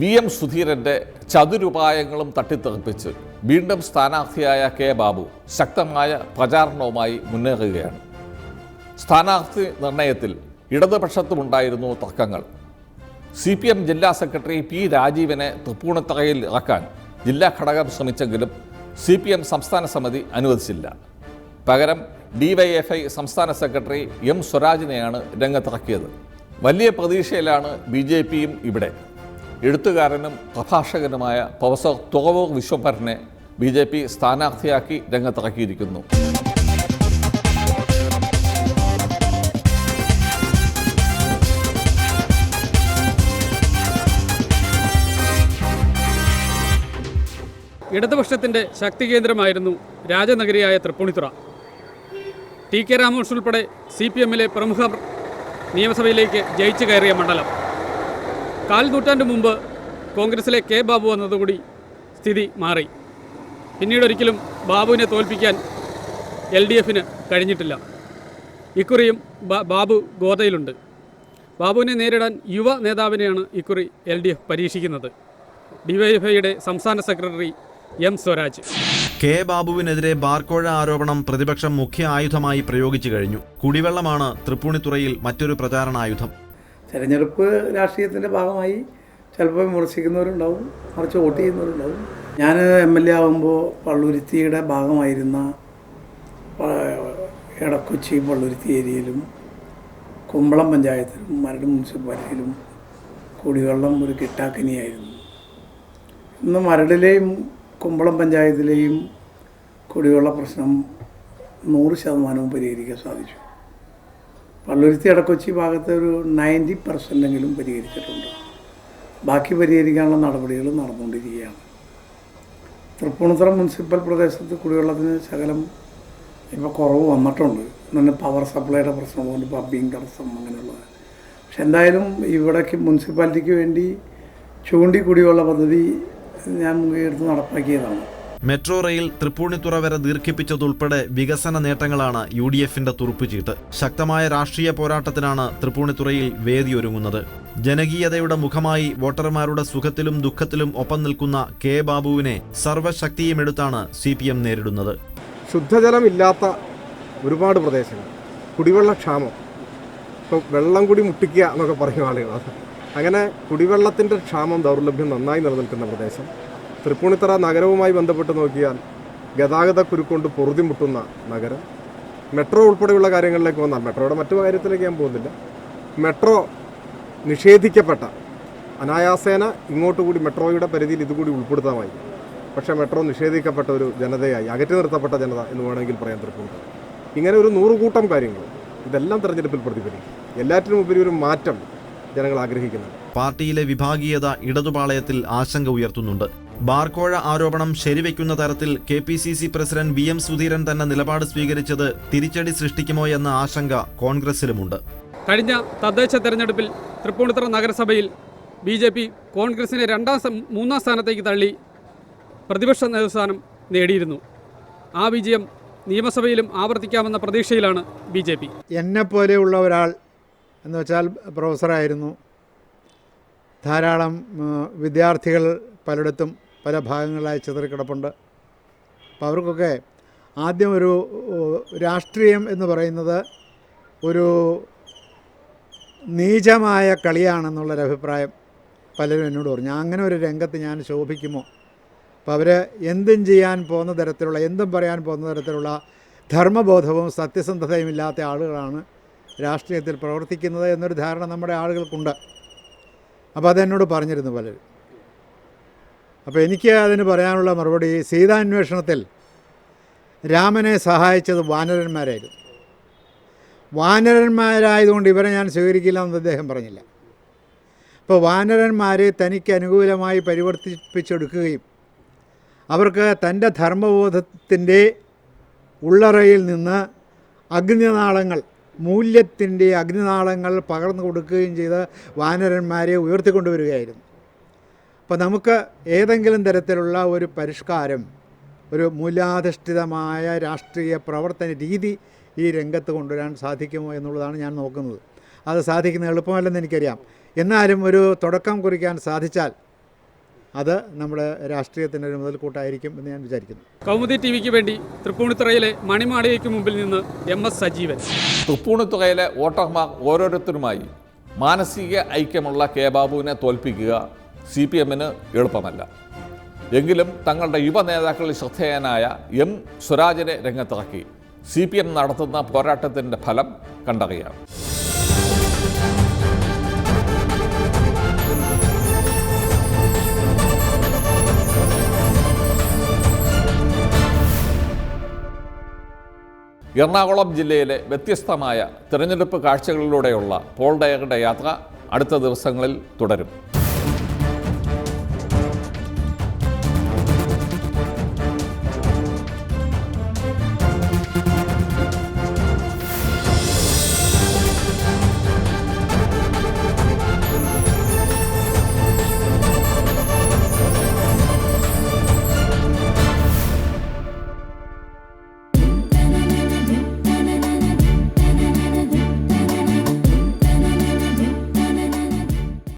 V M സുധീരന്റെ ചതുരുപായങ്ങളും തട്ടിത്തെറിപ്പിച്ച് വീണ്ടും സ്ഥാനാർത്ഥിയായ K Babu ശക്തമായ പ്രചാരണവുമായി മുന്നേറുകയാണ്. സ്ഥാനാർത്ഥി നിർണയത്തിൽ ഇടതുപക്ഷത്തുമുണ്ടായിരുന്നു തർക്കങ്ങൾ. സി പി എം ജില്ലാ സെക്രട്ടറി പി രാജീവിനെ തൃപ്പൂണിത്തറയിൽ ഇറക്കാൻ ജില്ലാ ഘടകം ശ്രമിച്ചെങ്കിലും സി പി എം സംസ്ഥാന സമിതി അനുവദിച്ചില്ല. പകരം ഡിവൈഎഫ്ഐ സംസ്ഥാന സെക്രട്ടറി എം സ്വരാജിനെയാണ് രംഗത്തിറക്കിയത്. വലിയ പ്രതീക്ഷയിലാണ് ബി ജെ പിയും ഇവിടെ. എഴുത്തുകാരനും പ്രഭാഷകനുമായ പ്രൊഫസർ തുറവൂർ വിശ്വഭരനെ ബി ജെ പി സ്ഥാനാർത്ഥിയാക്കി രംഗത്തിറക്കിയിരിക്കുന്നു. ഇടതുപക്ഷത്തിന്റെ ശക്തി കേന്ദ്രമായിരുന്നു രാജനഗരിയായ തൃപ്പൂണിത്തുറ. ടി കെ രാമകൃഷ്ണൻ ഉൾപ്പെടെ സി പി എമ്മിലെ പ്രമുഖർ നിയമസഭയിലേക്ക് ജയിച്ചു കയറിയ മണ്ഡലം. കാൽ നൂറ്റാണ്ട് മുമ്പ് കോൺഗ്രസിലെ കെ ബാബു വന്നതുകൂടി സ്ഥിതി മാറി. പിന്നീട് ഒരിക്കലും ബാബുവിനെ തോൽപ്പിക്കാൻ എൽ ഡി എഫിന് കഴിഞ്ഞിട്ടില്ല. ഇക്കുറിയും ബാബു ഗോതയിലുണ്ട്. ബാബുവിനെ നേരിടാൻ യുവ നേതാവിനെയാണ് ഇക്കുറി എൽ ഡി എഫ് പരീക്ഷിക്കുന്നത്. ഡിവൈഎഫ്ഐയുടെ സംസ്ഥാന സെക്രട്ടറി എം സ്വരാജ്. കെ ബാബുവിനെതിരെ ബാർക്കോഴ ആരോപണം പ്രതിപക്ഷം മുഖ്യ ആയുധമായി പ്രയോഗിച്ചു കഴിഞ്ഞു. കുടിവെള്ളമാണ് തൃപ്പൂണിത്തുറയിൽ മറ്റൊരു പ്രചാരണായുധം തെരഞ്ഞെടുപ്പ് രാഷ്ട്രീയത്തിന്റെ ഭാഗമായി ചിലപ്പോൾ വിമർശിക്കുന്നവരുണ്ടാവും മറിച്ച് വോട്ട് ചെയ്യുന്നവരുണ്ടാവും. ഞാൻ എം എൽ എ ആകുമ്പോൾ പള്ളുരുത്തിയുടെ ഭാഗമായിരുന്ന എടക്കൊച്ചി പള്ളുരുത്തി ഏരിയയിലും കുമ്പളം പഞ്ചായത്തിലും മരട് മുനിസിപ്പാലിറ്റിയിലും കുടിവെള്ളം ഒരു കിട്ടാക്കനിയായിരുന്നു. ഇന്ന് മരടിലെയും കുമ്പളം പഞ്ചായത്തിലെയും കുടിവെള്ള പ്രശ്നം നൂറ് ശതമാനവും പരിഹരിക്കാൻ സാധിച്ചു. പള്ളുരുത്തി അടക്കൊച്ചി ഭാഗത്ത് ഒരു നയന്റി പെർസെന്റെങ്കിലും പരിഹരിച്ചിട്ടുണ്ട്. ബാക്കി പരിഹരിക്കാനുള്ള നടപടികൾ നടന്നുകൊണ്ടിരിക്കുകയാണ്. തൃപ്പൂണിത്തുറ മുനിസിപ്പൽ പ്രദേശത്ത് കുടിവെള്ളത്തിന് ശകലം ഇപ്പോൾ കുറവ് വന്നിട്ടുണ്ട്. പിന്നെ പവർ സപ്ലൈയുടെ പ്രശ്നം കൊണ്ട് പബ്ബിങ് തടസ്സം അങ്ങനെയുള്ളത്. പക്ഷെ എന്തായാലും ഇവിടേക്ക് മുനിസിപ്പാലിറ്റിക്ക് വേണ്ടി ചൂണ്ടി കുടിവെള്ള പദ്ധതി ഞാൻ മുൻകൈയെടുത്ത് നടപ്പാക്കിയതാണ്. മെട്രോ റെയിൽ തൃപ്പൂണിത്തുറ വരെ ദീർഘിപ്പിച്ചതുൾപ്പെടെ വികസന നേട്ടങ്ങളാണ് യു ഡി എഫിന്റെ തുറുപ്പുചീട്ട്. ശക്തമായ രാഷ്ട്രീയ പോരാട്ടത്തിനാണ് തൃപ്പൂണിത്തുറയിൽ വേദിയൊരുങ്ങുന്നത് ജനകീയതയുടെ മുഖമായി വോട്ടർമാരുടെ സുഖത്തിലും ദുഃഖത്തിലും ഒപ്പം നിൽക്കുന്ന കെ ബാബുവിനെ സർവശക്തിയുമെടുത്താണ് സി പി എം നേരിടുന്നത്. ശുദ്ധജലമില്ലാത്ത ഒരുപാട് പ്രദേശങ്ങൾ. കുടിവെള്ളക്ഷാമം ഇപ്പം വെള്ളം കൂടി മുട്ടിക്കുക എന്നൊക്കെ പറയും ആളുകൾ അങ്ങനെ കുടിവെള്ളത്തിന്റെ ക്ഷാമം ദൗർലഭ്യം നന്നായി നിലനിൽക്കുന്ന പ്രദേശം തൃപ്പൂണിത്തറ നഗരവുമായി ബന്ധപ്പെട്ട് നോക്കിയാൽ ഗതാഗത കുരുക്കൊണ്ട് പൊറുതിമുട്ടുന്ന നഗരം. മെട്രോ ഉൾപ്പെടെയുള്ള കാര്യങ്ങളിലേക്ക് വന്നാൽ മെട്രോയുടെ മറ്റു കാര്യത്തിലേക്ക് ഞാൻ പോകുന്നില്ല. മെട്രോ നിഷേധിക്കപ്പെട്ട അനായാസേന ഇങ്ങോട്ട് കൂടി മെട്രോയുടെ പരിധിയിൽ ഇതുകൂടി ഉൾപ്പെടുത്താമായി പക്ഷേ മെട്രോ നിഷേധിക്കപ്പെട്ട ഒരു ജനതയായി അകറ്റി നിർത്തപ്പെട്ട ജനത എന്ന് വേണമെങ്കിൽ പറയാൻ തൃപ്പൂണിത്തറ. ഇങ്ങനെ ഒരു നൂറുകൂട്ടം കാര്യങ്ങൾ ഇതെല്ലാം തെരഞ്ഞെടുപ്പിൽ പ്രതിഫലിക്കും. എല്ലാറ്റിനും ഉപരി ഒരു മാറ്റം ജനങ്ങൾ ആഗ്രഹിക്കുന്നുണ്ട്. പാർട്ടിയിലെ വിഭാഗീയത ഇടതുപാളയത്തിൽ ആശങ്ക ഉയർത്തുന്നുണ്ട്. ബാർക്കോഴ ആരോപണം ശരിവെക്കുന്ന തരത്തിൽ K P C C president V M Sudheeran തന്നെ നിലപാട് സ്വീകരിച്ചത് തിരിച്ചടി സൃഷ്ടിക്കുമോ എന്ന ആശങ്ക കോൺഗ്രസിലുമുണ്ട്. കഴിഞ്ഞ തദ്ദേശ തെരഞ്ഞെടുപ്പിൽ തൃപ്പൂണിത്തുറ നഗരസഭയിൽ ബി ജെ പി കോൺഗ്രസിനെ രണ്ടാം മൂന്നാം സ്ഥാനത്തേക്ക് തള്ളി പ്രതിപക്ഷ നേതൃസ്ഥാനം നേടിയിരുന്നു. ആ വിജയം നിയമസഭയിലും ആവർത്തിക്കാമെന്ന പ്രതീക്ഷയിലാണ് ബി ജെ പി. എന്നെ പോലെയുള്ള ഒരാൾ എന്ന് വെച്ചാൽ പ്രൊഫസറായിരുന്നു. ധാരാളം വിദ്യാർത്ഥികൾ പലയിടത്തും പല ഭാഗങ്ങളിലായി ചിതറിക്കിടപ്പുണ്ട് അപ്പോൾ അവർക്കൊക്കെ ആദ്യം ഒരു രാഷ്ട്രീയം എന്ന് പറയുന്നത് ഒരു നീചമായ കളിയാണെന്നുള്ളൊരു അഭിപ്രായം പലരും എന്നോട് പറഞ്ഞു. അങ്ങനെ ഒരു രംഗത്ത് ഞാൻ ശോഭിക്കുമോ? അപ്പോൾ അവർ എന്തും ചെയ്യാൻ പോകുന്ന തരത്തിലുള്ള എന്തും പറയാൻ പോകുന്ന തരത്തിലുള്ള ധർമ്മബോധവും സത്യസന്ധതയും ഇല്ലാത്ത ആളുകളാണ് രാഷ്ട്രീയത്തിൽ പ്രവർത്തിക്കുന്നത് എന്നൊരു ധാരണ നമ്മുടെ ആളുകൾക്കുണ്ട്. അപ്പോൾ അതെന്നോട് പറഞ്ഞിരുന്നു പലരും. അപ്പോൾ എനിക്ക് അതിന് പറയാനുള്ള മറുപടി സീതാന്വേഷണത്തിൽ രാമനെ സഹായിച്ചത് വാനരന്മാരായിരുന്നു. വാനരന്മാരായതുകൊണ്ട് ഇവരെ ഞാൻ സ്വീകരിക്കില്ല എന്ന് അദ്ദേഹം പറഞ്ഞില്ല. അപ്പോൾ വാനരന്മാരെ തനിക്ക് അനുകൂലമായി പരിവർത്തിപ്പിച്ചെടുക്കുകയും അവർക്ക് തന്റെ ധർമ്മബോധത്തിന്റെ ഉള്ളറയിൽ നിന്ന് അഗ്നിനാളങ്ങൾ മൂല്യത്തിന്റെ അഗ്നിനാളങ്ങൾ പകർന്നു കൊടുക്കുകയും ചെയ്ത് വാനരന്മാരെ ഉയർത്തിക്കൊണ്ടുവരികയായിരുന്നു. അപ്പോൾ നമുക്ക് ഏതെങ്കിലും തരത്തിലുള്ള ഒരു പരിഷ്കാരം ഒരു മൂല്യാധിഷ്ഠിതമായ രാഷ്ട്രീയ പ്രവർത്തന രീതി ഈ രംഗത്ത് കൊണ്ടുവരാൻ സാധിക്കുമോ എന്നുള്ളതാണ് ഞാൻ നോക്കുന്നത്. അത് സാധിക്കുന്ന എളുപ്പമല്ലെന്ന് എനിക്കറിയാം. എന്നാലും ഒരു തുടക്കം കുറിക്കാൻ സാധിച്ചാൽ അത് നമ്മുടെ രാഷ്ട്രീയത്തിന്റെ ഒരു മുതൽക്കൂട്ടായിരിക്കും എന്ന് ഞാൻ വിചാരിക്കുന്നു. കൗമുദി ടി വിക്ക് വേണ്ടി തൃപ്പൂണിത്തുറയിലെ മണിമാളികയ്ക്ക് മുമ്പിൽ നിന്ന് എം എസ് സജീവൻ. തൃപ്പൂണിത്തുറയിലെ വോട്ടർമാർ ഓരോരുത്തരുമായി മാനസിക ഐക്യമുള്ള കെ ബാബുവിനെ തോൽപ്പിക്കുക സി പി എമ്മിന് എളുപ്പമല്ല. എങ്കിലും തങ്ങളുടെ യുവ നേതാക്കളിൽ ശ്രദ്ധേയനായ എം സ്വരാജിനെ രംഗത്തിറക്കി. സി പി എം നടത്തുന്ന പോരാട്ടത്തിന്റെ ഫലം കണ്ടറിയാം. എറണാകുളം ജില്ലയിലെ വ്യത്യസ്തമായ തിരഞ്ഞെടുപ്പ് കാഴ്ചകളിലൂടെയുള്ള പോൾ ഡയറുടെ യാത്ര അടുത്ത ദിവസങ്ങളിൽ തുടരും.